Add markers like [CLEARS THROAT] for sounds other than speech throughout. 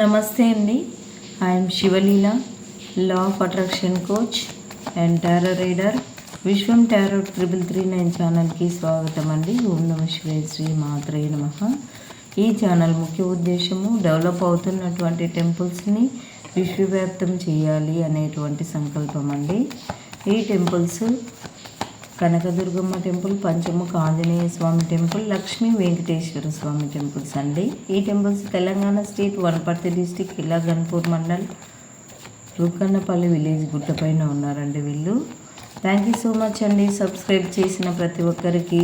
నమస్తే అండి. I am Sivaleela law of attraction coach and tarot reader Vishwam tarot triple three nine ఛానల్కి స్వాగతం అండి. ఓం నమ శివే శ్రీ మాత్రే నమ. ఈ ఛానల్ ముఖ్య ఉద్దేశము డెవలప్ అవుతున్నటువంటి టెంపుల్స్ని విశ్వవ్యాప్తం చేయాలి అనేటువంటి సంకల్పం అండి. ఈ temples Kanakadurgamma temple Panchamukha Anjaneya Swamy temple Lakshmi Venkateswara Swamy temples అండి. ఈ temples Telangana state Wanaparthy district ఇలా గన్పూర్ మండల్ రుక్కన్నపల్లి విలేజ్ గుట్టపైన ఉన్నారండి వీళ్ళు. థ్యాంక్ యూ సో మచ్ అండి. సబ్స్క్రైబ్ చేసిన ప్రతి ఒక్కరికి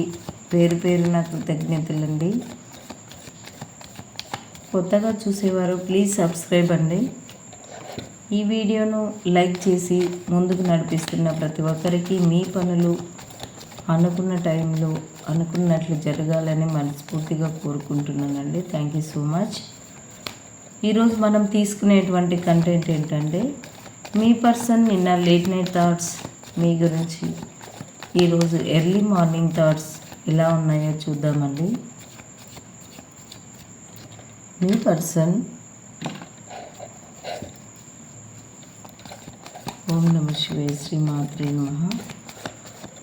పేరు పేరు నా కృతజ్ఞతలండి. కొత్తగా చూసేవారు ప్లీజ్ సబ్స్క్రైబ్ అండి. ఈ వీడియోను లైక్ చేసి ముందుకు నడిపిస్తున్న ప్రతి ఒక్కరికి మీ పనులు అనుకున్న టైంలో అనుకున్నట్లు జరగాలని మనస్ఫూర్తిగా కోరుకుంటున్నానండి. థ్యాంక్ యూ సో మచ్ ఈరోజు మనం తీసుకునేటువంటి కంటెంట్ ఏంటంటే మీ పర్సన్ నిన్న లేట్ నైట్ థాట్స్ మీ గురించి ఈరోజు ఎర్లీ మార్నింగ్ థాట్స్ ఎలా ఉన్నాయో చూద్దామండి. మీ పర్సన్ ఓం నమ శివే శ్రీ మాత్రే నమ.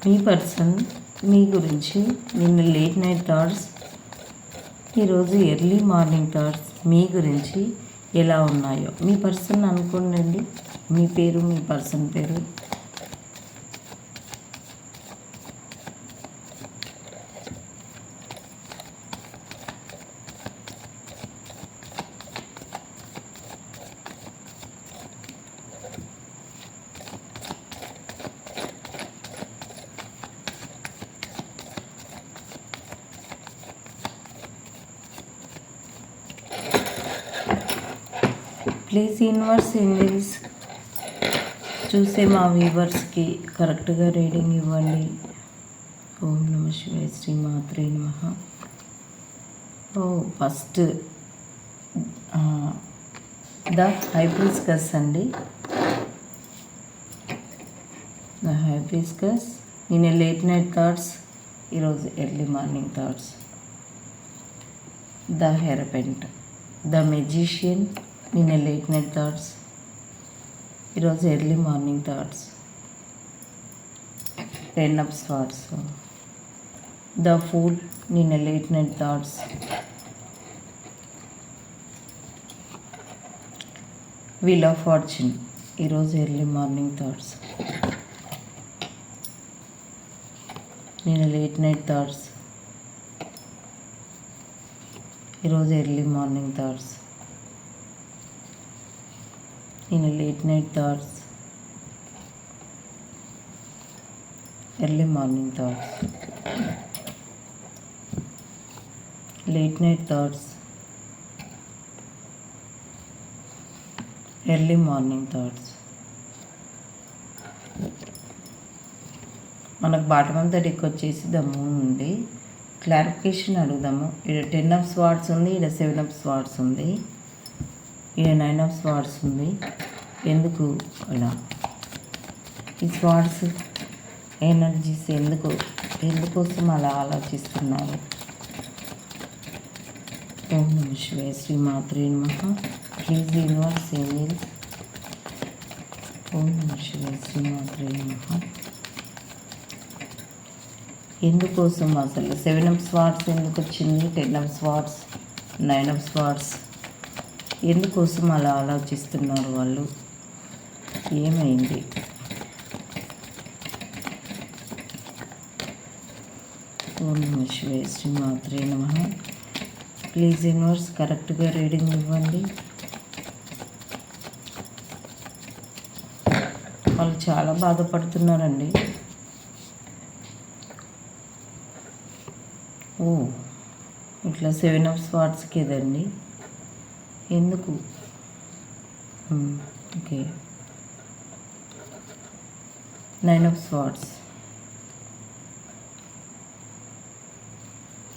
మీ పర్సన్ మీ గురించి నిన్న లేట్ నైట్ థాట్స్ ఈరోజు ఎర్లీ మార్నింగ్ థాట్స్ మీ గురించి ఎలా ఉన్నాయో. మీ పర్సన్ అనుకోండి మీ పేరు మీ పర్సన్ పేరు. ప్లీజ్ ఇన్వర్స్ ఏంజల్స్ చూసే మా వ్యూవర్స్కి కరెక్ట్గా రీడింగ్ ఇవ్వండి. ఓం నమ శివాయ శ్రీ మాత్రే నమ. ఓ ఫస్ట్ ద హైబ్రిస్కస్ అండి. ద హైబ్రిస్కస్ నేను లేట్ నైట్ థాట్స్ ఈరోజు early morning thoughts the hierophant the magician నిన్న లేట్ నైట్ థాట్స్ ఈరోజు early morning thoughts ten cups thoughts the fool నిన్న late night thoughts wheel of fortune ఈరోజు early morning thoughts నేను late night thoughts ఈరోజు early morning thoughts నేను late night thoughts early morning thoughts late night thoughts early morning thoughts మనకు bottom అంతా deck వచ్చేసి the moon ఉంది clarification అడుగుదాము. ఇక్కడ టెన్ ఆఫ్ స్వాట్స్ ఉంది ఇక్కడ సెవెన్ ఆఫ్ స్వాట్స్ ఉంది. ఇది నైన్ ఆఫ్ స్వార్డ్స్ ఉంది. ఎందుకు అలా? ఈ స్వార్డ్స్ ఎనర్జీస్ ఎందుకు ఎందుకోసం అలా ఆలోచిస్తున్నారు? ఓం నమ శివే శ్రీ మాత్రే నమ. ప్లీజ్ యూనివర్స్ ఏంజల్స్ ఓం నమ శివే శ్రీ మాత్రే నమ. ఎందుకోసం అసలు? సెవెన్ ఆఫ్ స్వాట్స్ ఎందుకు వచ్చింది? Ten of swords nine of swords ఎందుకోసం అలా ఆలోచిస్తున్నారు వాళ్ళు? ఏమైంది? ఓం నమ శివాయ శ్రీ మాత్రే నమ. ప్లీజ్ యూనివర్స్ కరెక్ట్గా రీడింగ్ ఇవ్వండి. వాళ్ళు చాలా బాధపడుతున్నారండి. ఓ ఇట్లా సెవెన్ ఆఫ్ స్వాట్స్కి ఏదండి ఎందుకు? ఓకే నైన్ ఆఫ్ స్వార్డ్స్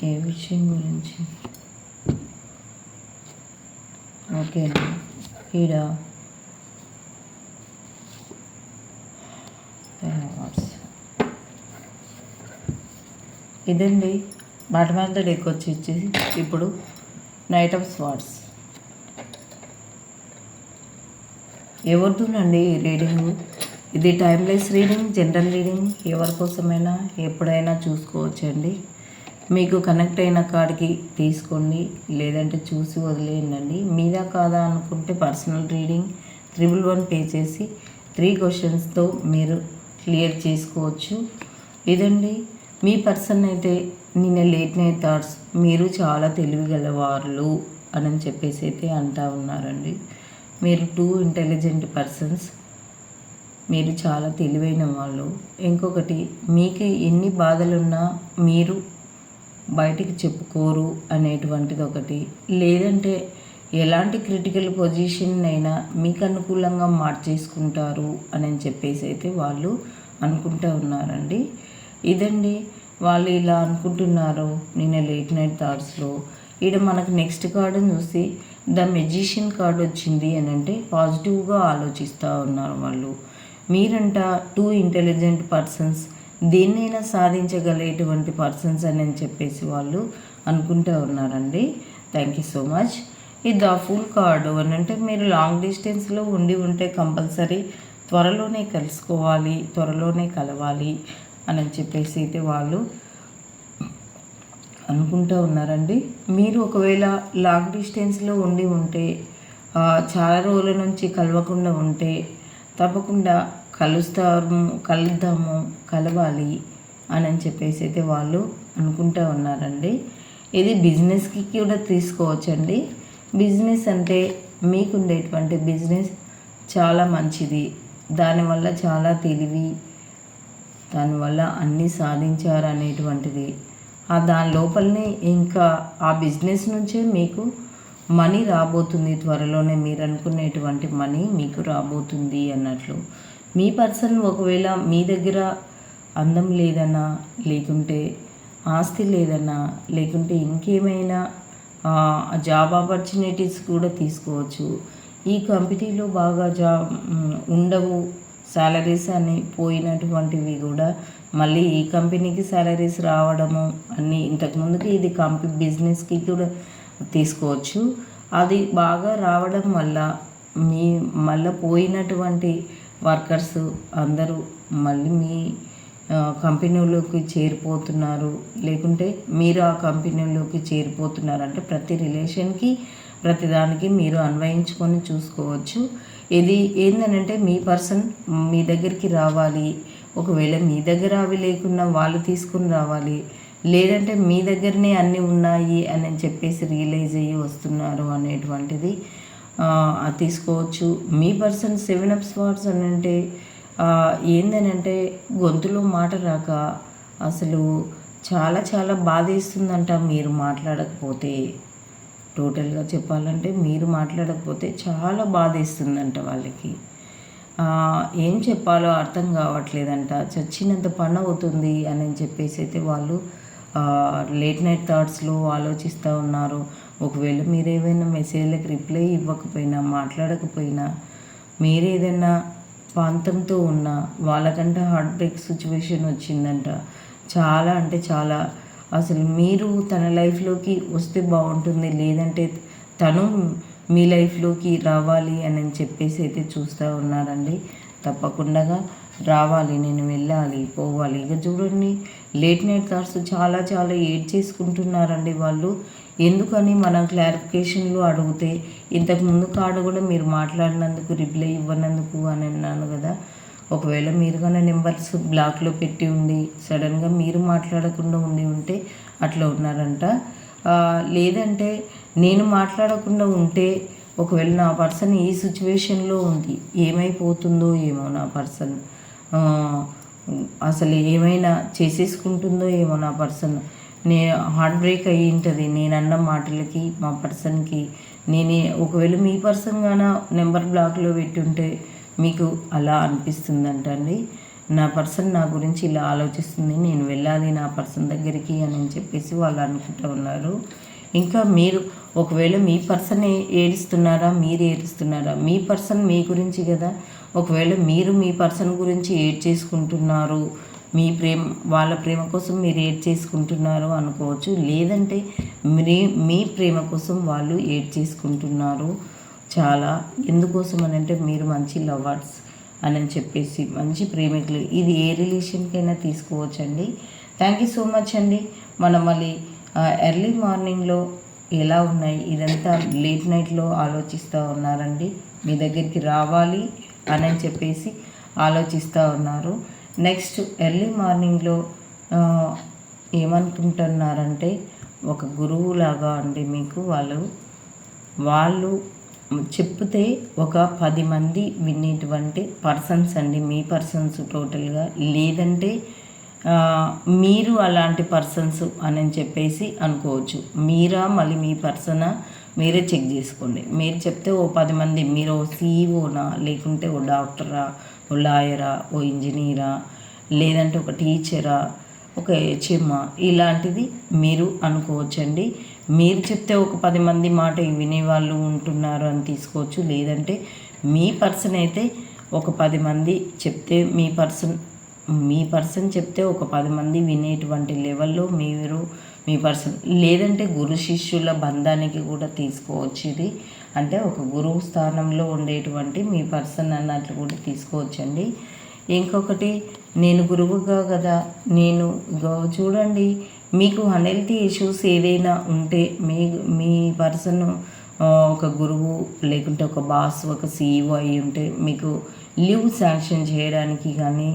ఏ విషయం గురించి? ఓకే అండి ఈడ ఇదండి బాటమ్ ద డెక్ వచ్చి ఇచ్చేసి ఇప్పుడు నైట్ ఆఫ్ స్వార్డ్స్ ఎవరితోనండి ఈ రీడింగ్? ఇది టైమ్లెస్ రీడింగ్ జనరల్ రీడింగ్ ఎవరి కోసమైనా ఎప్పుడైనా చూసుకోవచ్చండి. మీకు కనెక్ట్ అయిన కాడికి తీసుకోండి లేదంటే చూసి వదిలేయండి మీదా కాదా అనుకుంటే personal reading triple one pay చేసి త్రీ క్వశ్చన్స్తో మీరు క్లియర్ చేసుకోవచ్చు. ఇదండి మీ పర్సన్ అయితే నిన్న లేట్ నైట్ థాట్స్ మీరు చాలా తెలివిగలవాళ్ళు అని చెప్పేసి అయితే అంటా ఉన్నారండి. మీరు టూ ఇంటెలిజెంట్ పర్సన్స్ మీరు చాలా తెలివైన వాళ్ళు. ఇంకొకటి మీకే ఎన్ని బాధలున్నా మీరు బయటికి చెప్పుకోరు అనేటువంటిది ఒకటి. లేదంటే ఎలాంటి క్రిటికల్ పొజిషన్ అయినా మీకు అనుకూలంగా మార్చేసుకుంటారు అని చెప్పేసి అయితే వాళ్ళు అనుకుంటూ ఉన్నారండి. ఇదండి వాళ్ళు ఇలా అనుకుంటున్నారు నిన్న లేట్ నైట్ థాట్స్లో ఇక్కడ మనకు నెక్స్ట్ కార్డు చూసి ద మెజిషియన్ కార్డు వచ్చింది అని అంటే పాజిటివ్గా ఆలోచిస్తూ ఉన్నారు వాళ్ళు. మీరంట టూ ఇంటెలిజెంట్ పర్సన్స్ దేన్నైనా సాధించగలేటువంటి పర్సన్స్ అని చెప్పేసి వాళ్ళు అనుకుంటూ ఉన్నారండి. థ్యాంక్ యూ సో మచ్ ఇది ద ఫుల్ కార్డు అని అంటే మీరు లాంగ్ డిస్టెన్స్లో ఉండి ఉంటే కంపల్సరీ త్వరలోనే కలుసుకోవాలి త్వరలోనే కలవాలి అని చెప్పేసి అయితే వాళ్ళు అనుకుంటూ ఉన్నారండి. మీరు ఒకవేళ లాంగ్ డిస్టెన్స్లో ఉండి ఉంటే చాలా రోజుల నుంచి కలవకుండా ఉంటే తప్పకుండా కలుస్తాము కలుద్దాము కలవాలి అని చెప్పేసి అయితే వాళ్ళు అనుకుంటూ ఉన్నారండి. ఇది బిజినెస్కి కూడా తీసుకోవచ్చండి. బిజినెస్ అంటే మీకు ఉండేటువంటి బిజినెస్ చాలా మంచిది. దానివల్ల చాలా తెలివి దానివల్ల అన్నీ సాధించారు అనేటువంటిది దాని లోపలనే ఇంకా ఆ బిజినెస్ నుంచే మీకు మనీ రాబోతుంది త్వరలోనే మీరు అనుకునేటువంటి మనీ మీకు రాబోతుంది అన్నట్లు. మీ పర్సన్ ఒకవేళ మీ దగ్గర అందం లేదన్నా లేకుంటే ఆస్తి లేదన్నా లేకుంటే ఇంకేమైనా జాబ్ ఆపర్చునిటీస్ కూడా తీసుకోవచ్చు. ఈ కంపెనీలో బాగా జాబ్ ఉండవు. సాలరీస్ అని పోయినటువంటివి కూడా మళ్ళీ ఈ కంపెనీకి సాలరీస్ రావడము అన్నీ ఇంతకుముందుకి ఇది కంపెనీ బిజినెస్కి కూడా తీసుకోవచ్చు. అది బాగా రావడం వల్ల మీ మళ్ళీ పోయినటువంటి వర్కర్స్ అందరూ మళ్ళీ మీ కంపెనీలోకి చేరిపోతున్నారు. లేకుంటే మీరు ఆ కంపెనీలోకి చేరిపోతున్నారు. అంటే ప్రతి రిలేషన్కి ప్రతిదానికి మీరు అన్వయించుకొని చూసుకోవచ్చు. ఇది ఏంటంటే మీ పర్సన్ మీ దగ్గరికి రావాలి. ఒకవేళ మీ దగ్గర అవి లేకున్నా వాళ్ళు తీసుకుని రావాలి. లేదంటే మీ దగ్గరనే అన్నీ ఉన్నాయి అని చెప్పేసి రియలైజ్ అయ్యి వస్తున్నారు అనేటువంటిది తీసుకోవచ్చు. మీ పర్సన్ సెవెన్ అప్ స్పాట్స్ అని అంటే ఏందనంటే గొంతులో మాట రాక అసలు చాలా చాలా బాధేస్తుందంట మీరు మాట్లాడకపోతే. టోటల్గా చెప్పాలంటే మీరు మాట్లాడకపోతే చాలా బాధేస్తుందంట వాళ్ళకి. ఏం చెప్పాలో అర్థం కావట్లేదంట. చచ్చినంత పని అవుతుంది అని చెప్పేసి అయితే వాళ్ళు లేట్ నైట్ థాట్స్లో ఆలోచిస్తూ ఉన్నారు. ఒకవేళ మీరు ఏమైనా మెసేజ్లకు రిప్లై ఇవ్వకపోయినా మాట్లాడకపోయినా మీరు ఏదైనా ప్రాంతంతో ఉన్న వాళ్ళకంటే హార్ట్ బ్రేక్ సిచ్యువేషన్ వచ్చిందంట. చాలా అంటే చాలా. అసలు మీరు తన లైఫ్లోకి వస్తే బాగుంటుంది. లేదంటే తను మీ లైఫ్లోకి రావాలి అని చెప్పేసి అయితే చూస్తూ ఉన్నారండి. తప్పకుండా రావాలి నేను వెళ్ళాలి పోవాలి. ఇక చూడండి లేట్ నైట్ థాట్స్ చాలా చాలా ఏడ్ చేసుకుంటున్నారండి వాళ్ళు. ఎందుకని మనం క్లారిఫికేషన్లు అడిగితే ఇంతకు ముందు కాడు కూడా మీరు మాట్లాడినందుకు రిప్లై ఇవ్వనందుకు అని అన్నాను కదా. ఒకవేళ మీరు కానీ నెంబర్స్ బ్లాక్లో పెట్టి ఉండి సడన్గా మీరు మాట్లాడకుండా ఉండి ఉంటే అట్లా ఉన్నారంట. లేదంటే నేను మాట్లాడకుండా ఉంటే ఒకవేళ నా పర్సన్ ఈ సిచ్యువేషన్లో ఉంది ఏమైపోతుందో ఏమో నా పర్సన్. అసలు ఏమైనా చేసేసుకుంటుందో ఏమో నా పర్సన్. నే హార్ట్ బ్రేక్ అయ్యి ఉంటుంది. నేను అన్న మాటలకి మా పర్సన్కి నేనే ఒకవేళ మీ పర్సన్ గాన నెంబర్ బ్లాక్లో పెట్టుంటే మీకు అలా అనిపిస్తుందంట అండి. నా పర్సన్ నా గురించి ఇలా ఆలోచిస్తుంది. నేను వెళ్ళాలి నా పర్సన్ దగ్గరికి అని చెప్పేసి వాళ్ళు అనుకుంటూ ఉన్నారు. ఇంకా మీరు ఒకవేళ మీ పర్సన్ ఏడుస్తున్నారా మీరు ఏడుస్తున్నారా? మీ పర్సన్ మీ గురించి కదా. ఒకవేళ మీరు మీ పర్సన్ గురించి ఏడ్ చేసుకుంటున్నారు మీ ప్రేమ వాళ్ళ ప్రేమ కోసం మీరు ఏడ్ చేసుకుంటున్నారు అనుకోవచ్చు. లేదంటే మీ మీ ప్రేమ కోసం వాళ్ళు ఏడ్ చేసుకుంటున్నారు. చాలా ఎందుకోసం అని అంటే మీరు మంచి లవర్స్ అని చెప్పేసి మంచి ప్రేమికులు. ఇది ఏ రిలేషన్కైనా తీసుకోవచ్చండి. థ్యాంక్ యూ సో మచ్ అండి. మనం మళ్ళీ ఎర్లీ మార్నింగ్లో ఎలా ఉన్నాయి? ఇదంతా లేట్ నైట్లో ఆలోచిస్తూ ఉన్నారండి. మీ దగ్గరికి రావాలి అని చెప్పేసి ఆలోచిస్తూ ఉన్నారు. నెక్స్ట్ ఎర్లీ మార్నింగ్లో ఏమనుకుంటున్నారంటే ఒక గురువులాగా అండి మీకు వాళ్ళు. వాళ్ళు చెప్తే ఒక పది మంది వినేటువంటి పర్సన్స్ అండి. మీ పర్సన్స్ టోటల్గా లేదంటే మీరు అలాంటి పర్సన్స్ అని చెప్పేసి అనుకోవచ్చు. మీరా మళ్ళీ మీ పర్సనా మీరే చెక్ చేసుకోండి. మీరు చెప్తే ఓ పది మంది మీరు ఓ సీఈఓనా లేకుంటే ఓ డాక్టరా ఓ లాయరా ఓ ఇంజనీరా లేదంటే ఒక టీచరా ఒక హెచ్ఎమ్మా ఇలాంటిది మీరు అనుకోవచ్చండి. మీరు చెప్తే ఒక పది మంది మాట వినేవాళ్ళు ఉంటున్నారు అని తీసుకోవచ్చు. లేదంటే మీ పర్సన్ అయితే ఒక పది మంది చెప్తే మీ పర్సన్ మీ పర్సన్ చెప్తే ఒక పది మంది వినేటువంటి లెవెల్లో మీరు మీ పర్సన్ లేదంటే గురు శిష్యుల బంధానికి కూడా తీసుకోవచ్చు ఇది. అంటే ఒక గురువు స్థానంలో ఉండేటువంటి మీ పర్సన్ అన్నట్లు కూడా తీసుకోవచ్చండి. ఇంకొకటి నేను గురువుగా కదా నేను చూడండి మీకు అన్హెల్తీ ఇష్యూస్ ఏదైనా ఉంటే మీ మీ పర్సన్ ఒక గురువు లేకుంటే ఒక బాస్ ఒక సీఈఓ అయి ఉంటే మీకు లీవ్ శాంక్షన్ చేయడానికి కానీ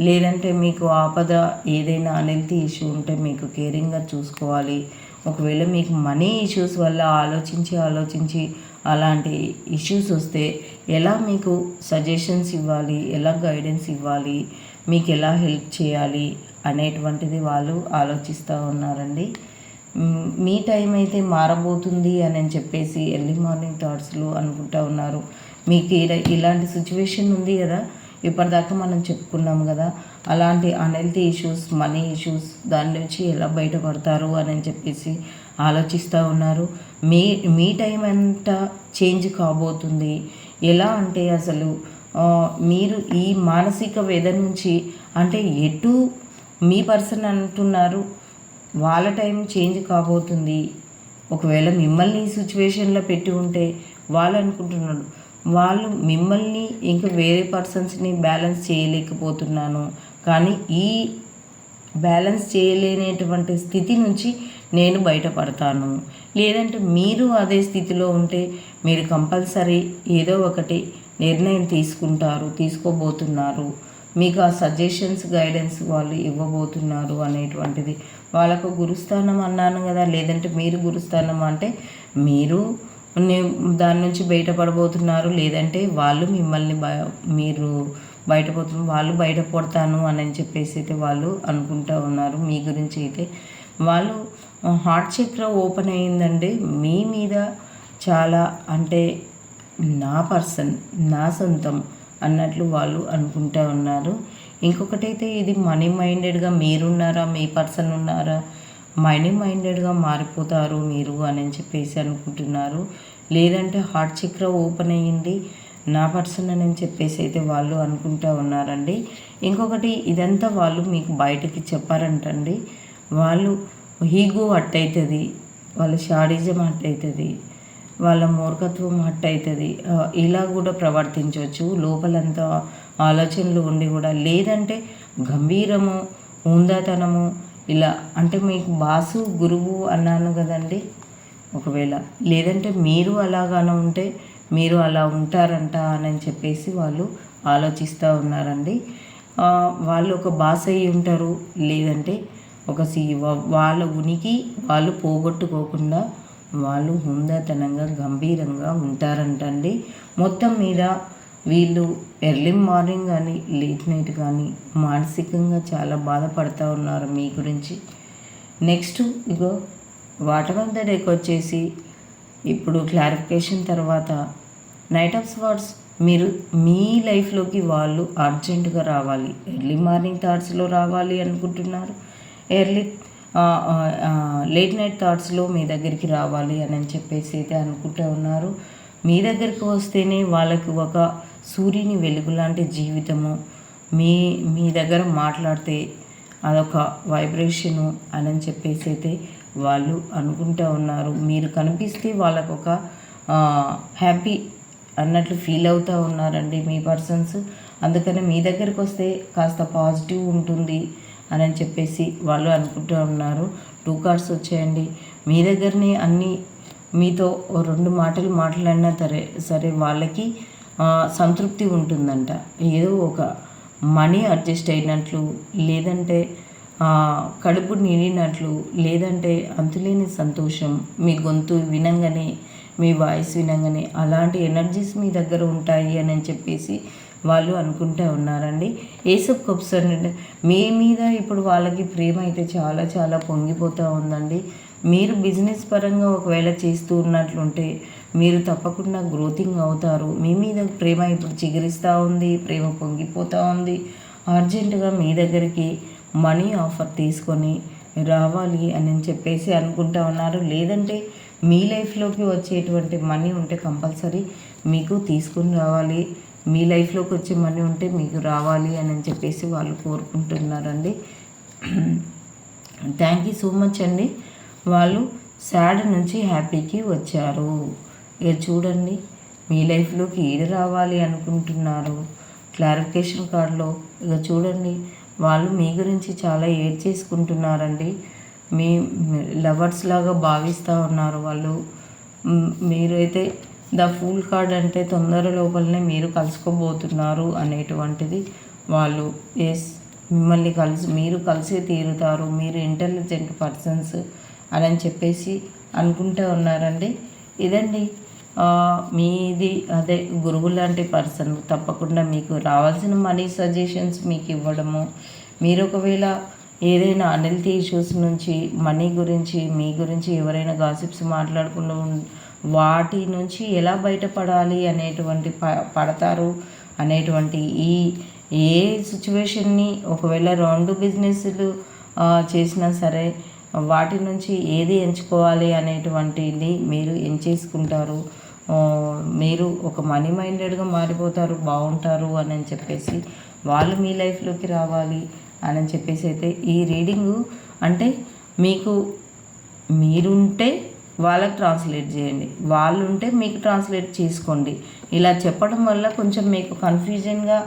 లేదంటే మీకు ఆపద ఏదైనా అనెల్తీ ఇష్యూ ఉంటే మీకు కేరింగ్గా చూసుకోవాలి. ఒకవేళ మీకు మనీ ఇష్యూస్ వల్ల ఆలోచించి ఆలోచించి అలాంటి ఇష్యూస్ వస్తే ఎలా మీకు సజెషన్స్ ఇవ్వాలి? ఎలా గైడెన్స్ ఇవ్వాలి? మీకు ఎలా హెల్ప్ చేయాలి? అనేటువంటిది వాళ్ళు ఆలోచిస్తూ ఉన్నారండి. మీ టైం అయితే మారబోతుంది అని చెప్పేసి ఎర్లీ మార్నింగ్ థాట్స్లో అనుకుంటా ఉన్నారు. మీకు ఇలాంటి సిచ్యువేషన్ ఉంది కదా? ఇప్పటిదాకా మనం చెప్పుకున్నాం కదా అలాంటి అన్హెల్తీ ఇష్యూస్ మనీ ఇష్యూస్ దాని నుంచి ఎలా బయటపడతారు అని చెప్పేసి ఆలోచిస్తూ ఉన్నారు. మీ మీ టైం ఎంత చేంజ్ కాబోతుంది? ఎలా అంటే అసలు మీరు ఈ మానసిక వేద నుంచి అంటే ఎటు మీ పర్సన్ అంటున్నారు వాళ్ళ టైం చేంజ్ కాబోతుంది. ఒకవేళ మిమ్మల్ని ఈ సిచ్యువేషన్లో పెట్టి ఉంటే వాళ్ళు అనుకుంటున్నాడు వాళ్ళు మిమ్మల్ని ఇంకా వేరే పర్సన్స్ని బ్యాలెన్స్ చేయలేకపోతున్నాను. కానీ ఈ బ్యాలెన్స్ చేయలేనటువంటి స్థితి నుంచి నేను బయటపడతాను. లేదంటే మీరు అదే స్థితిలో ఉంటే మీరు కంపల్సరీ ఏదో ఒకటి నిర్ణయం తీసుకుంటారు తీసుకోబోతున్నారు. మీకు ఆ సజెషన్స్ గైడెన్స్ వాళ్ళు ఇవ్వబోతున్నారు అనేటువంటిది. వాళ్ళకు గురుస్థానం అన్నాను కదా లేదంటే మీరు గురుస్థానం అంటే మీరు దాని నుంచి బయటపడబోతున్నారు. లేదంటే వాళ్ళు మిమ్మల్ని బ మీరు బయటపోతున్నారు వాళ్ళు బయటపడతాను అని చెప్పేసి అయితే వాళ్ళు అనుకుంటూ ఉన్నారు. మీ గురించి అయితే వాళ్ళు హార్ట్ చక్ర ఓపెన్ అయ్యిందండి మీ మీద చాలా అంటే నా పర్సన్ నా సొంతం అన్నట్లు వాళ్ళు అనుకుంటూ ఉన్నారు. ఇంకొకటైతే ఇది మనీ మైండెడ్గా మీరున్నారా మీ పర్సన్ ఉన్నారా మనీ మైండెడ్గా మారిపోతారు మీరు అని చెప్పేసి అనుకుంటున్నారు. లేదంటే హార్ట్ చక్ర ఓపెన్ అయ్యింది నా పర్సన్ అని చెప్పేసి అయితే వాళ్ళు అనుకుంటూ ఉన్నారండి. ఇంకొకటి ఇదంతా వాళ్ళు మీకు బయటకి చెప్పారంటండి. వాళ్ళు హీగో హట్ అవుతుంది వాళ్ళ షాడిజం హట్ అవుతుంది వాళ్ళ మూర్ఖత్వం హట్ అవుతుంది ఇలా కూడా ప్రవర్తించవచ్చు లోపలంతా ఆలోచనలు ఉండి కూడా లేదంటే గంభీరము ఉందాతనము ఇలా అంటే మీకు బాసు గురువు అన్నాను కదండి. ఒకవేళ లేదంటే మీరు అలాగానే ఉంటే మీరు అలా ఉంటారంట అని చెప్పేసి వాళ్ళు ఆలోచిస్తూ ఉన్నారండి. వాళ్ళు ఒక బాస్ అయ్యి ఉంటారు. లేదంటే ఒక సి వాళ్ళ ఉనికి వాళ్ళు పోగొట్టుకోకుండా వాళ్ళు హుందాతనంగా గంభీరంగా ఉంటారంటండి. మొత్తం మీద వీళ్ళు ఎర్లీ మార్నింగ్ కానీ లేట్ నైట్ కానీ మానసికంగా చాలా బాధపడుతూ ఉన్నారు మీ గురించి. Next ego water of the డేకి వచ్చేసి ఇప్పుడు క్లారిఫికేషన్ తర్వాత నైట్ ఆఫ్ స్వాట్స్ మీరు మీ లైఫ్లోకి వాళ్ళు అర్జెంటుగా రావాలి. ఎర్లీ మార్నింగ్ థాట్స్లో రావాలి అనుకుంటున్నారు. ఎర్లీ లేట్ నైట్ థాట్స్లో మీ దగ్గరికి రావాలి అని చెప్పేసి అయితే అనుకుంటూ ఉన్నారు. మీ దగ్గరికి వస్తేనే వాళ్ళకి ఒక సూర్యుని వెలుగు లాంటి జీవితము మీ మీ దగ్గర మాట్లాడితే అదొక వైబ్రేషను అని చెప్పేసి అయితే వాళ్ళు అనుకుంటూ ఉన్నారు. మీరు కనిపిస్తే వాళ్ళకు ఒక హ్యాపీ అన్నట్లు ఫీల్ అవుతూ ఉన్నారండి మీ పర్సన్స్ అందుకని మీ దగ్గరికి వస్తే కాస్త పాజిటివ్ ఉంటుంది అని చెప్పేసి వాళ్ళు అనుకుంటూ ఉన్నారు. టూ కార్డ్స్ వచ్చాయండి. మీ దగ్గరనే అన్నీ మీతో ఓ రెండు మాటలు మాట్లాడినా సరే సరే వాళ్ళకి సంతృప్తి ఉంటుందంట. ఏదో ఒక మనీ అడ్జస్ట్ అయినట్లు లేదంటే కడుపు నిండినట్లు లేదంటే అంతులేని సంతోషం మీ గొంతు వినంగానే మీ వాయిస్ వినంగానే అలాంటి ఎనర్జీస్ మీ దగ్గర ఉంటాయి అని చెప్పేసి వాళ్ళు అనుకుంటూ ఉన్నారండి. ఏసప్ కప్స్ అంటే మీ మీద ఇప్పుడు వాళ్ళకి ప్రేమ అయితే చాలా చాలా పొంగిపోతూ ఉందండి. మీరు బిజినెస్ పరంగా ఒకవేళ చేస్తూ ఉన్నట్లుంటే మీరు తప్పకుండా గ్రోతింగ్ అవుతారు. మీ మీద ప్రేమ ఇప్పుడు చిగురిస్తూ ఉంది ప్రేమ పొంగిపోతూ ఉంది. అర్జెంటుగా మీ దగ్గరికి మనీ ఆఫర్ తీసుకొని రావాలి అని చెప్పేసి అనుకుంటా ఉన్నారు. లేదంటే మీ లైఫ్లోకి వచ్చేటువంటి మనీ ఉంటే కంపల్సరీ మీకు తీసుకుని రావాలి. మీ లైఫ్లోకి వచ్చే మనీ ఉంటే మీకు రావాలి అని చెప్పేసి వాళ్ళు కోరుకుంటున్నారండి. [CLEARS THROAT] థ్యాంక్ యూ సో మచ్ అండి. వాళ్ళు సాడ్ నుంచి హ్యాపీకి వచ్చారు. ఇక చూడండి మీ లైఫ్లోకి ఏది రావాలి అనుకుంటున్నారు? క్లారిఫికేషన్ కార్డులో. ఇక చూడండి వాళ్ళు మీ గురించి చాలా ఏడ్ చేసుకుంటున్నారండి. మీ లవర్స్ లాగా భావిస్తూ ఉన్నారు వాళ్ళు. మీరైతే ద ఫుల్ కార్డ్ అంటే తొందర లోపలనే మీరు కలుసుకోబోతున్నారు అనేటువంటిది వాళ్ళు. ఎస్ మిమ్మల్ని కలిసి మీరు కలిసే తీరుతారు. మీరు ఇంటెలిజెంట్ పర్సన్స్ అని చెప్పేసి అనుకుంటూ ఉన్నారండి. ఇదండి మీది అదే గురువు లాంటి పర్సన్ తప్పకుండా మీకు రావాల్సిన మనీ సజెషన్స్ మీకు ఇవ్వడము. మీరు ఒకవేళ ఏదైనా అనిల్తీ ఇష్యూస్ నుంచి మనీ గురించి మీ గురించి ఎవరైనా గాసిప్స్ మాట్లాడుకుంటూ వాటి నుంచి ఎలా బయటపడాలి అనేటువంటి ప పడతారు అనేటువంటి ఈ ఏ సిచ్యువేషన్ని ఒకవేళ రెండు బిజినెస్లు చేసినా సరే వాటి నుంచి ఏది ఎంచుకోవాలి అనేటువంటిది మీరు ఎంచేసుకుంటారు. మీరు ఒక మనీ మైండెడ్గా మారిపోతారు బాగుంటారు అని చెప్పేసి వాళ్ళు మీ లైఫ్లోకి రావాలి అని చెప్పేసి అయితే ఈ రీడింగు అంటే మీకు మీరుంటే వాళ్ళకి ట్రాన్స్లేట్ చేయండి. వాళ్ళు ఉంటే మీకు ట్రాన్స్లేట్ చేసుకోండి. ఇలా చెప్పడం వల్ల కొంచెం మీకు కన్ఫ్యూజన్గా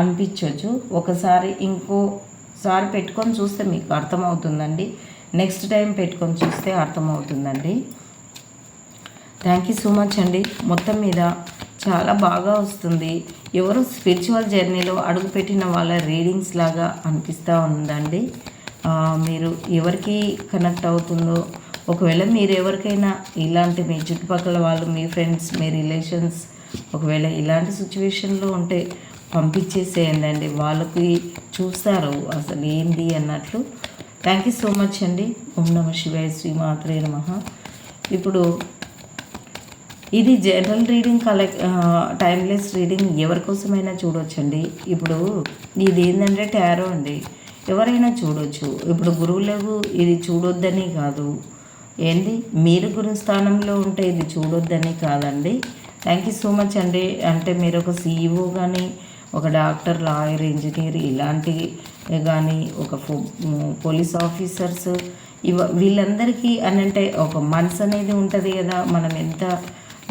అనిపించవచ్చు ఒకసారి ఇంకోసారి పెట్టుకొని చూస్తే మీకు అర్థమవుతుందండి. నెక్స్ట్ టైం పెట్టుకొని చూస్తే అర్థమవుతుందండి. థ్యాంక్ యూ సో మచ్ అండి. మొత్తం మీద చాలా బాగా వస్తుంది. ఎవరు స్పిరిచువల్ జర్నీలో అడుగుపెట్టిన వాళ్ళ రీడింగ్స్ లాగా అనిపిస్తూ ఉందండి. మీరు ఎవరికి కనెక్ట్ అవుతుందో ఒకవేళ మీరు ఎవరికైనా ఇలాంటి మీ చుట్టుపక్కల వాళ్ళు మీ ఫ్రెండ్స్ మీ రిలేషన్స్ ఒకవేళ ఇలాంటి సిచ్యువేషన్లో ఉంటే పంపించేసేయండి అండి వాళ్ళకి చూస్తారు అసలు ఏంది అన్నట్లు. థ్యాంక్ యూ సో మచ్ అండి. ఓం నమ శివాయ శ్రీమాత్రే నమ. ఇప్పుడు ఇది general reading collect timeless reading ఎవరికోసమైనా చూడొచ్చండి. ఇప్పుడు ఇది ఏంటంటే టారో అండి. ఎవరైనా చూడొచ్చు. ఇప్పుడు గురువులకు ఇది చూడొద్దని కాదు. ఏంది? మీరు గురు స్థానంలో ఉంటే ఇది చూడొద్దని కాదండి. థ్యాంక్ యూ సో మచ్ అండి. అంటే మీరు ఒక సీఈఓ కానీ ఒక డాక్టర్ లాయర్ ఇంజనీర్ ఇలాంటి కానీ ఒక పోలీస్ ఆఫీసర్స్ ఇవ వీళ్ళందరికీ అని అంటే ఒక మనసు అనేది ఉంటుంది కదా. మనం ఎంత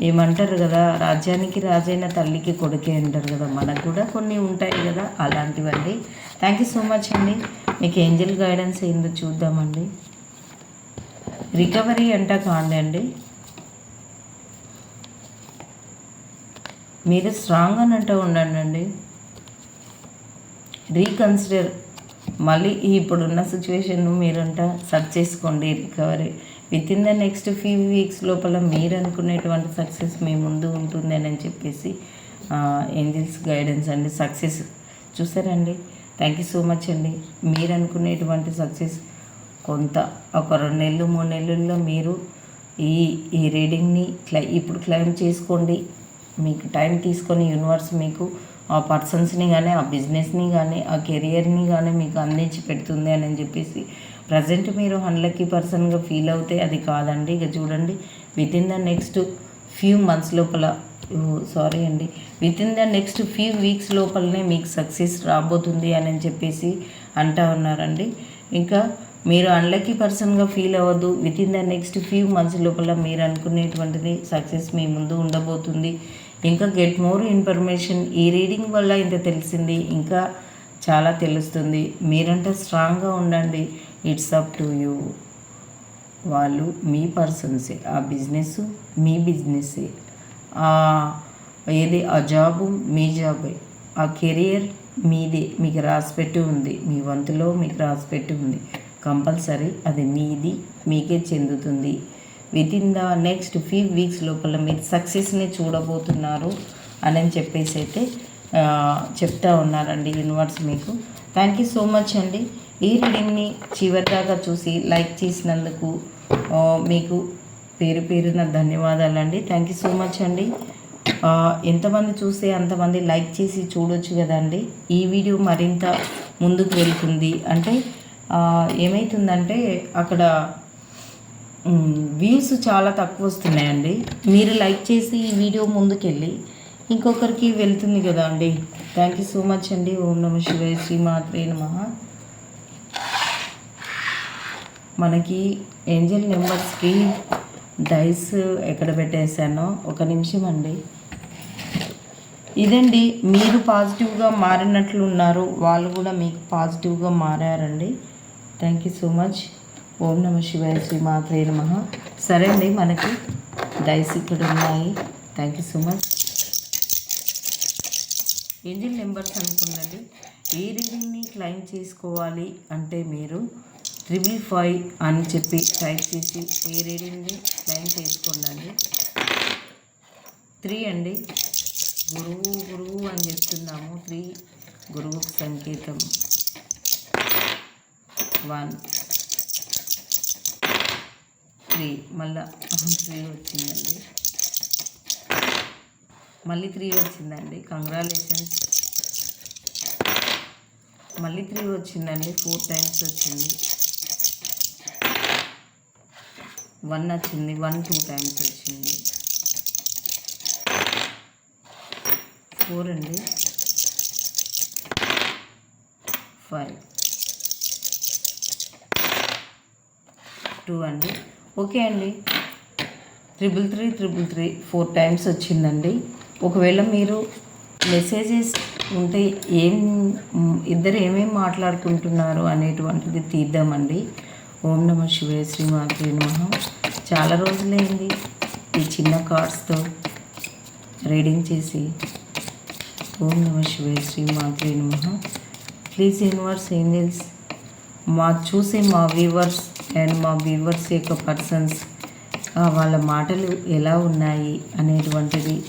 ఏమంటారు కదా రాజ్యానికి రాజైన తల్లికి కొడుకే అంటారు కదా మనకు కూడా కొన్ని ఉంటాయి కదా అలాంటివండి. థ్యాంక్ యూ సో మచ్ అండి. మీకు ఏంజల్ గైడెన్స్ ఏందో చూద్దామండి. రికవరీ అంట కాండి అండి. మీరు స్ట్రాంగ్ అని ఉండండి అండి. రీకన్సిడర్ మళ్ళీ ఇప్పుడున్న సిచ్యువేషన్ మీరంట సర్చ్ చేసుకోండి recovery within the next few weeks లోపల మీరు అనుకునేటువంటి సక్సెస్ మీ ముందు ఉంటుంది అని చెప్పేసి ఏంజిల్స్ గైడెన్స్ అండి. సక్సెస్ చూసారండి? థ్యాంక్ యూ సో మచ్ అండి. మీరు అనుకునేటువంటి సక్సెస్ కొంత ఒక రెండు నెలలు మూడు నెలల్లో మీరు ఈ ఈ రీడింగ్ని క్లై ఇప్పుడు క్లైమ్ చేసుకోండి. మీకు టైం తీసుకొని యూనివర్స్ మీకు ఆ పర్సన్స్ని కానీ ఆ బిజినెస్ని కానీ ఆ కెరియర్ని కానీ మీకు అందించి పెడుతుంది అని చెప్పేసి ప్రజెంట్ మీరు అన్లక్కీ పర్సన్గా ఫీల్ అవుతే అది కాదండి. ఇక చూడండి within the next few months లోపల సారీ అండి within the next few weeks లోపలనే మీకు సక్సెస్ రాబోతుంది అని చెప్పేసి అంటా ఉన్నారండి. ఇంకా మీరు అన్లక్కీ పర్సన్గా ఫీల్ అవ్వద్దు. Within the next few months లోపల మీరు అనుకునేటువంటిది సక్సెస్ మీ ముందు ఉండబోతుంది. ఇంకా గెట్ మోర్ ఇన్ఫర్మేషన్. ఈ రీడింగ్ వల్ల ఇంత తెలిసింది ఇంకా చాలా తెలుస్తుంది. మీరంటే స్ట్రాంగ్గా ఉండండి. It's up to you. వాళ్ళు మీ పర్సన్సే. ఆ బిజినెస్ మీ బిజినెస్సే. ఏది? ఆ జాబు మీ జాబే. ఆ కెరియర్ మీదే. మీకు రాసిపెట్టి ఉంది. మీ వంతులో మీకు రాసిపెట్టి ఉంది. కంపల్సరీ అది మీది. మీకే చెందుతుంది. Within the next few weeks లోపల మీరు సక్సెస్ని చూడబోతున్నారు అని చెప్పేసి అయితే చెప్తా ఉన్నారండి యూనివర్స్ మీకు. థ్యాంక్ యూ సో మచ్ అండి. ఈ రీడింగ్ని చివరిదాకా చూసి లైక్ చేసినందుకు మీకు పేరు పేరున ధన్యవాదాలండి. థ్యాంక్ యూ సో మచ్ అండి. ఎంతమంది చూస్తే అంతమంది లైక్ చేసి చూడొచ్చు కదండి. ఈ వీడియో మరింత ముందుకు వెళ్తుంది. అంటే ఏమవుతుందంటే అక్కడ వ్యూస్ చాలా తక్కువ వస్తున్నాయండి. మీరు లైక్ చేసి ఈ వీడియో ముందుకెళ్ళి ఇంకొకరికి వెళ్తుంది కదా అండి. థ్యాంక్ యూ సో మచ్ అండి. ఓం నమ శివాయ శ్రీమాత్రే నమ. మనకి ఏంజల్ నెంబర్స్కి డైస్ ఎక్కడ పెట్టేశానో ఒక నిమిషం అండి. ఇదండి మీరు పాజిటివ్గా మారినట్లు ఉన్నారు వాళ్ళు కూడా మీకు పాజిటివ్గా మారారండి. థ్యాంక్ యూ సో మచ్ ఓం నమ శివాయ శ్రీమాత్రే నమ. సరే అండి మనకి డైస్ ఇక్కడ ఉన్నాయి. Thank you so much angel numbers అనుకున్నది ఏ రీడింగ్ని క్లైమ్ చేసుకోవాలి అంటే మీరు ట్రిపుల్ ఫైవ్ అని చెప్పి టైప్ చేసి ఏ రీడింగ్ని క్లైమ్ చేసుకోండి త్రీ అండి. గురువు గురువు అని చెప్తున్నాము. త్రీ గురువు సంకేతం. వన్ త్రీ మళ్ళా త్రీ వచ్చిందండి. మళ్ళీ త్రీ వచ్చిందండి. కంగ్రాలేషన్స్ మళ్ళీ త్రీ వచ్చిందండి. ఫోర్ టైమ్స్ వచ్చింది. వన్ వచ్చింది. వన్ టూ టైమ్స్ వచ్చింది. ఫోర్ అండి. ఫైవ్ టూ అండి. ఓకే అండి. Triple three triple three four times వచ్చిందండి. ఒకవేళ మీరు మెసేజెస్ ఉంటే ఏం ఇద్దరు ఏమేమి మాట్లాడుకుంటున్నారు అనేటువంటిది తీద్దామండి. ఓం నమ శివే శ్రీమాత్రి నమ. చాలా రోజులైంది ఈ చిన్న కార్డ్స్తో రీడింగ్ చేసి. ఓం నమ శివే శ్రీమాత్రి నమ. ప్లీజ్ యూనివర్స్ ఏంజల్స్ మా చూసే మా వ్యూవర్స్ అండ్ మా వ్యూవర్స్ యొక్క పర్సన్స్ వాళ్ళ మాటలు ఎలా ఉన్నాయి అనేటువంటిది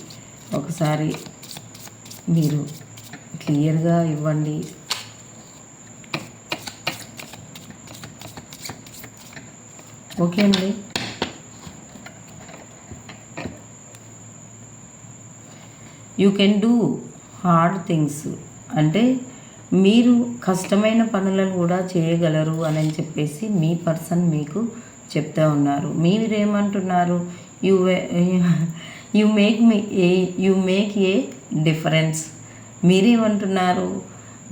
ఒకసారి మీరు క్లియర్గా ఇవ్వండి. ఓకే అండి. You can do hard things అంటే మీరు కష్టమైన పనులను కూడా చేయగలరు అని చెప్పేసి మీ పర్సన్ మీకు చెప్తా ఉన్నారు. మీరేమంటున్నారు? You you make me a you make a difference మీరేమంటున్నారు?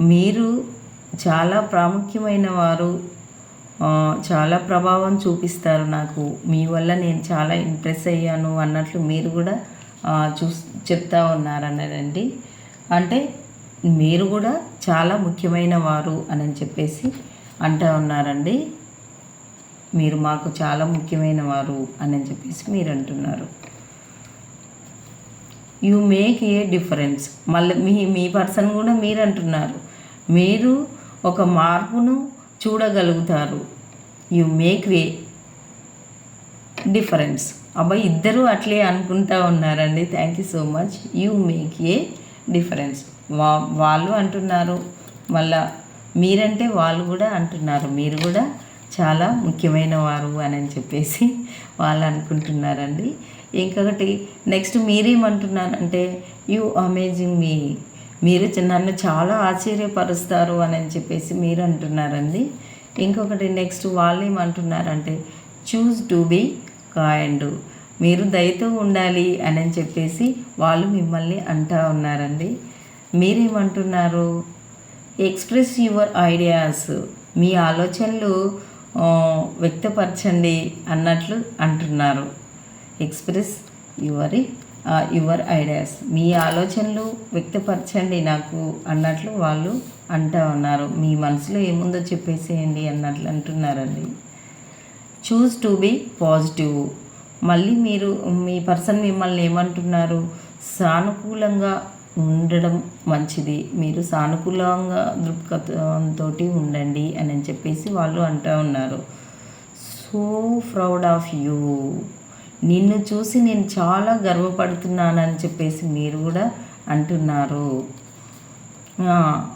మీరు చాలా ప్రాముఖ్యమైన వారు. చాలా ప్రభావం చూపిస్తారు నాకు. మీ వల్ల నేను చాలా ఇంప్రెస్ అయ్యాను అన్నట్లు మీరు కూడా చూ చెప్తా ఉన్నారన్నదండి అంటే మీరు కూడా చాలా ముఖ్యమైన వారు అని చెప్పేసి అంటూ ఉన్నారండి. మీరు మాకు చాలా ముఖ్యమైన వారు అని చెప్పేసి మీరు అంటున్నారు. యు మేక్ ఏ డిఫరెన్స్ మళ్ళీ మీ మీ పర్సన్ కూడా మీరు అంటున్నారు. మీరు ఒక మార్పును చూడగలుగుతారు. యు మేక్ వే డిఫరెన్స్ అబ్బాయి ఇద్దరు అట్లే అనుకుంటా ఉన్నారండి. Thank you so much you make a difference వా వాళ్ళు అంటున్నారు. మళ్ళా మీరంటే వాళ్ళు కూడా అంటున్నారు. మీరు కూడా చాలా ముఖ్యమైన వారు అని చెప్పేసి వాళ్ళు అనుకుంటున్నారండి. ఇంకొకటి నెక్స్ట్ మీరేమంటున్నారంటే యూ అమేజింగ్ మీ మీరు నన్ను చాలా ఆశ్చర్యపరుస్తారు అని చెప్పేసి మీరు అంటున్నారండి ఇంకొకటి నెక్స్ట్ వాళ్ళు ఏమంటున్నారంటే చూజ్ టు బీ కాయండు మీరు దయతో ఉండాలి అని చెప్పేసి వాళ్ళు మిమ్మల్ని అంటా ఉన్నారండి. మీరేమంటున్నారు? ఎక్స్ప్రెస్ యువర్ ఐడియాస్ మీ ఆలోచనలు వ్యక్తపరచండి అన్నట్లు అంటున్నారు. ఎక్స్ప్రెస్ యువర్ యువర్ ఐడియాస్ మీ ఆలోచనలు వ్యక్తపరచండి నాకు అన్నట్లు వాళ్ళు అంటా ఉన్నారు. మీ మనసులో ఏముందో చెప్పేసేయండి అన్నట్లు అంటున్నారండి. చూస్ టు బీ పాజిటివ్ మళ్ళీ మీరు మీ పర్సన్ మిమ్మల్ని ఏమంటున్నారు? సానుకూలంగా ఉండడం మంచిది. మీరు సానుకూలంగా దృక్పథంతో ఉండండి అని చెప్పేసి వాళ్ళు అంటూ ఉన్నారు. So proud of you. నిన్ను చూసి నేను చాలా గర్వపడుతున్నానని చెప్పేసి మీరు కూడా అంటున్నారు.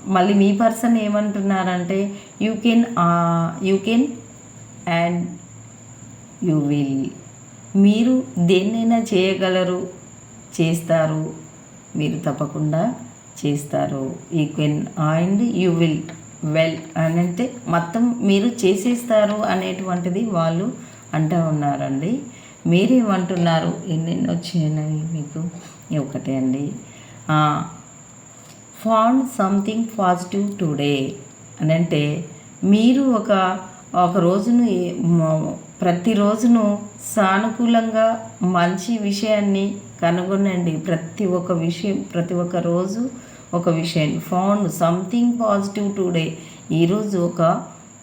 మళ్ళీ మీ పర్సన్ ఏమంటున్నారంటే you can you can and you will. మీరు దేన్నైనా చేయగలరు చేస్తారు. మీరు తప్పకుండా చేస్తారు. You can and you will well అని అంటే మొత్తం మీరు చేసేస్తారు అనేటువంటిది వాళ్ళు అంటూ ఉన్నారండి. మీరేమంటున్నారు ఎన్నెన్ని వచ్చినాయి మీకు ఒకటే అండి. ఫాండ్ సంథింగ్ పాజిటివ్ టుడే అని అంటే మీరు ఒక ఒక రోజును ప్రతిరోజును సానుకూలంగా మంచి విషయాన్ని కనుగొనండి. ప్రతి ఒక్క విషయం ప్రతి ఒక్క రోజు ఒక విషయం. ఫౌండ్ సంథింగ్ పాజిటివ్ టుడే ఈరోజు ఒక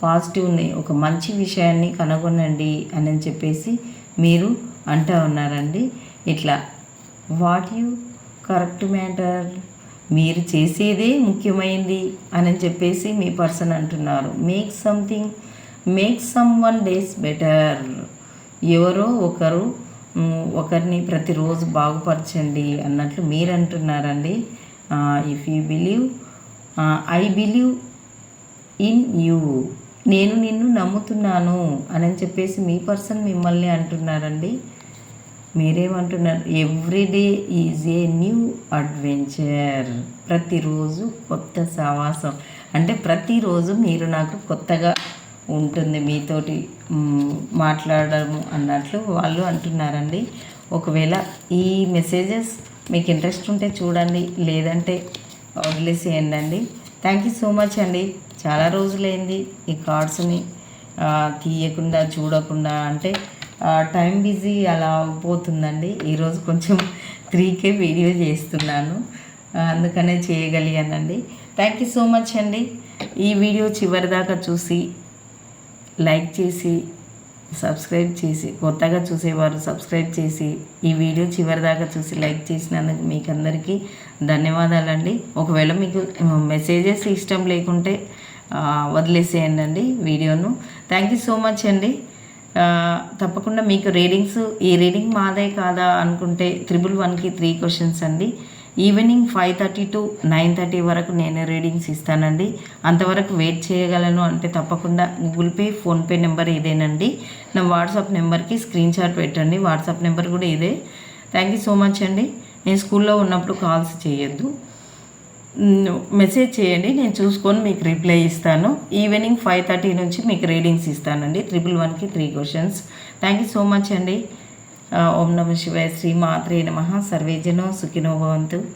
పాజిటివ్ని ఒక మంచి విషయాన్ని కనుగొనండి అని చెప్పేసి మీరు అంటూ ఉన్నారండి. ఇట్లా వాట్ యు కరెక్ట్ మ్యాటర్ మీరు చేసేదే ముఖ్యమైనది అని చెప్పేసి మీ పర్సన్ అంటున్నారు. Make something make someone days better ఎవరో ఒకరు ఒకరిని ప్రతిరోజు బాగుపరచండి అన్నట్లు మీరు అంటున్నారండి if you believe I believe in you నేను నిన్ను నమ్ముతున్నాను అని చెప్పేసి మీ పర్సన్ మిమ్మల్ని అంటున్నారండి. మీరేమంటున్నారు? Every day is a new adventure ప్రతిరోజు కొత్త సావాసం. అంటే ప్రతిరోజు మీరు నాకు కొత్తగా ఉంటుంది మీతోటి మాట్లాడము అన్నట్లు వాళ్ళు అంటున్నారండి. ఒకవేళ ఈ మెసేజెస్ మీకు ఇంట్రెస్ట్ ఉంటే చూడండి లేదంటే వదిలేసేయండి అండి థ్యాంక్ యూ సో మచ్ అండి. చాలా రోజులైంది ఈ కార్డ్స్ని తీయకుండా చూడకుండా అంటే టైం బిజీ అలా పోతుందండి. ఈరోజు కొంచెం త్రీకే వీడియో చేస్తున్నాను. అందుకనే చేయగలిగానండి. థ్యాంక్ యూ సో మచ్ అండి. ఈ వీడియో చివరిదాకా చూసి లైక్ చేసి సబ్స్క్రైబ్ చేసి కొత్తగా చూసేవారు సబ్స్క్రైబ్ చేసి ఈ వీడియో చివరిదాకా చూసి లైక్ చేసినందుకు మీకు అందరికీ ధన్యవాదాలండి. ఒకవేళ మీకు మెసేజెస్ ఇష్టం లేకుంటే వదిలేసేయండి అండి వీడియోను. థ్యాంక్ యూ సో మచ్ అండి. తప్పకుండా మీకు రీడింగ్స్ ఈ రీడింగ్ మాదే కాదా అనుకుంటే త్రిబుల్ వన్కి త్రీ క్వశ్చన్స్ అండి. Evening five thirty to nine thirty వరకు నేను రీడింగ్స్ ఇస్తానండి. అంతవరకు వెయిట్ చేయగలను అంటే తప్పకుండా గూగుల్ పే ఫోన్పే నెంబర్ ఇదేనండి. నా వాట్సాప్ నెంబర్కి స్క్రీన్ షాట్ పెట్టండి. వాట్సాప్ నెంబర్ కూడా ఇదే. థ్యాంక్ యూ సో మచ్ అండి. నేను స్కూల్లో ఉన్నప్పుడు కాల్స్ చేయొద్దు. మెసేజ్ చేయండి. నేను చూసుకొని మీకు రిప్లై ఇస్తాను. ఈవినింగ్ ఫైవ్ థర్టీ నుంచి మీకు రీడింగ్స్ ఇస్తానండి. ట్రిపుల్ వన్కి three questions. Thank you so much అండి. ఓం నమ శివాయ శ్రీ మాత్రే నమ. సర్వేజనో సుఖినో భవంతు.